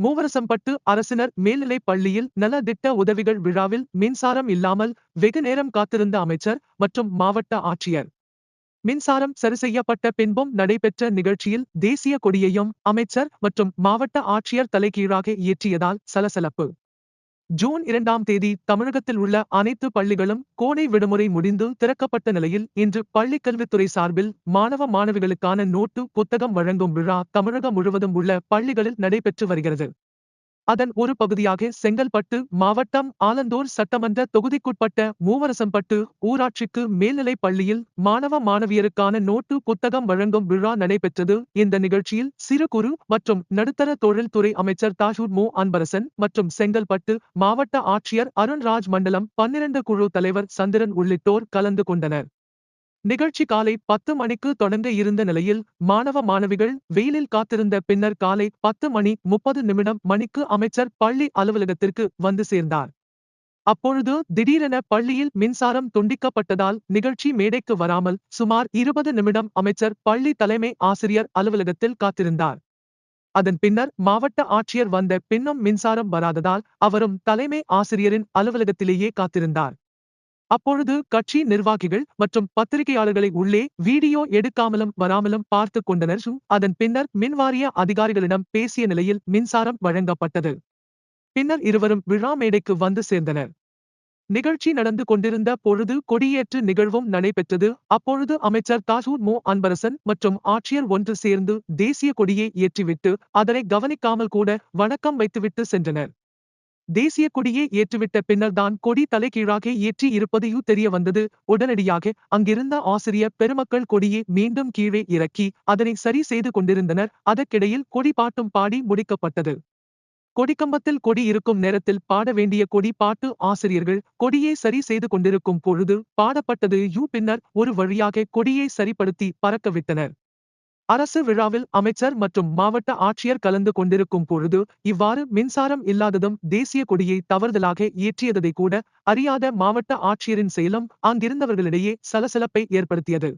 மூவரசம்பட்டு அரசினர் மேல்நிலைப் பள்ளியில் நல திட்ட உதவிகள் விழாவில் மின்சாரம் இல்லாமல் வெகு நேரம் காத்திருந்த அமைச்சர் மற்றும் மாவட்ட ஆட்சியர். மின்சாரம் சரிசெய்யப்பட்ட பின்பும் நடைபெற்ற நிகழ்ச்சியில் தேசிய கொடியையும் அமைச்சர் மற்றும் மாவட்ட ஆட்சியர் தலைகீழாக இயற்றியதால் சலசலப்பு. ஜூன் இரண்டாம் தேதி தமிழகத்தில் உள்ள அனைத்து பள்ளிகளும் கோடை விடுமுறை முடிந்து திறக்கப்பட்ட நிலையில் இன்று பள்ளிக் கல்வித்துறை சார்பில் மாணவ மாணவிகளுக்கான நோட்டு புத்தகம் வழங்கும் விழா தமிழகம் முழுவதும் உள்ள பள்ளிகளில் நடைபெற்று வருகிறது. அதன் ஒரு பகுதியாக செங்கல்பட்டு மாவட்டம் ஆலந்தூர் சட்டமன்ற தொகுதிக்குட்பட்ட மூவரசம்பட்டு ஊராட்சிக்கு மேல்நிலைப் பள்ளியில் மாணவ மாணவியருக்கான நோட்டு புத்தகம் வழங்கும் விழா நடைபெற்றது. இந்த நிகழ்ச்சியில் சிறு குறு மற்றும் நடுத்தர தொழில்துறை அமைச்சர் தாஷூர் மு. அன்பரசன் மற்றும் செங்கல்பட்டு மாவட்ட ஆட்சியர் அருண்ராஜ் மண்டலம் பன்னிரண்டு குழு தலைவர் சந்திரன் உள்ளிட்டோர் கலந்து கொண்டனர். நிகழ்ச்சி காலை பத்து மணிக்கு தொடங்க இருந்த நிலையில் மாணவ மாணவிகள் வெயிலில் காத்திருந்த பின்னர் காலை பத்து மணி முப்பது நிமிடம் மணிக்கு அமைச்சர் பள்ளி அலுவலகத்திற்கு வந்து சேர்ந்தார். அப்பொழுது திடீரென பள்ளியில் மின்சாரம் துண்டிக்கப்பட்டதால் நிகழ்ச்சி மேடைக்கு வராமல் சுமார் இருபது நிமிடம் அமைச்சர் பள்ளி தலைமை ஆசிரியர் அலுவலகத்தில் காத்திருந்தார். அதன் பின்னர் மாவட்ட ஆட்சியர் வந்த பின்னும் மின்சாரம் வராததால் அவரும் தலைமை ஆசிரியரின் அலுவலகத்திலேயே காத்திருந்தார். அப்பொழுது கட்சி நிர்வாகிகள் மற்றும் பத்திரிகையாளர்களை உள்ளே வீடியோ எடுக்காமலும் வராமலும் பார்த்து கொண்டனர். அதன் பின்னர் மின்வாரிய அதிகாரிகளிடம் பேசிய நிலையில் மின்சாரம் வழங்கப்பட்டது. பின்னர் இருவரும் விழா மேடைக்கு வந்து சேர்ந்தனர். நிகழ்ச்சி நடந்து கொண்டிருந்த பொழுது கொடியேற்று நிகழ்வும் நடைபெற்றது. அப்பொழுது அமைச்சர் தாசூர் மோ. அன்பரசன் மற்றும் ஆட்சியர் ஒன்று சேர்ந்து தேசிய கொடியை ஏற்றிவிட்டு அதனை கவனிக்காமல் கூட வணக்கம் வைத்துவிட்டு சென்றனர். தேசிய கொடியை ஏற்றுவிட்ட பின்னர்தான் கொடி தலைகீழாக ஏற்றி இருப்பதையும் தெரிய வந்தது. உடனடியாக அங்கிருந்த ஆசிரியர் பெருமக்கள் கொடியை மீண்டும் கீழே இறக்கி அதனை சரி செய்து கொண்டிருந்தனர். அதற்கிடையில் கொடி பாட்டும் பாடி முடிக்கப்பட்டது. கொடிக்கம்பத்தில் கொடி இருக்கும் நேரத்தில் பாட வேண்டிய கொடி பாட்டு ஆசிரியர்கள் கொடியை சரி செய்து கொண்டிருக்கும் பொழுது பாடப்பட்டது யூ. பின்னர் ஒரு வழியாக கொடியை சரிப்படுத்தி பறக்கவிட்டனர் அரசு விழாவில் அமைச்சர் மற்றும் மாவட்ட ஆட்சியர் கலந்து கொண்டிருக்கும் பொழுது இவ்வாறு மின்சாரம் இல்லாததும் தேசிய கொடியை தவறுதலாக ஏற்றியதை கூட அறியாத மாவட்ட ஆட்சியரின் செயலும் அங்கிருந்தவர்களிடையே சலசலப்பை ஏற்படுத்தியது.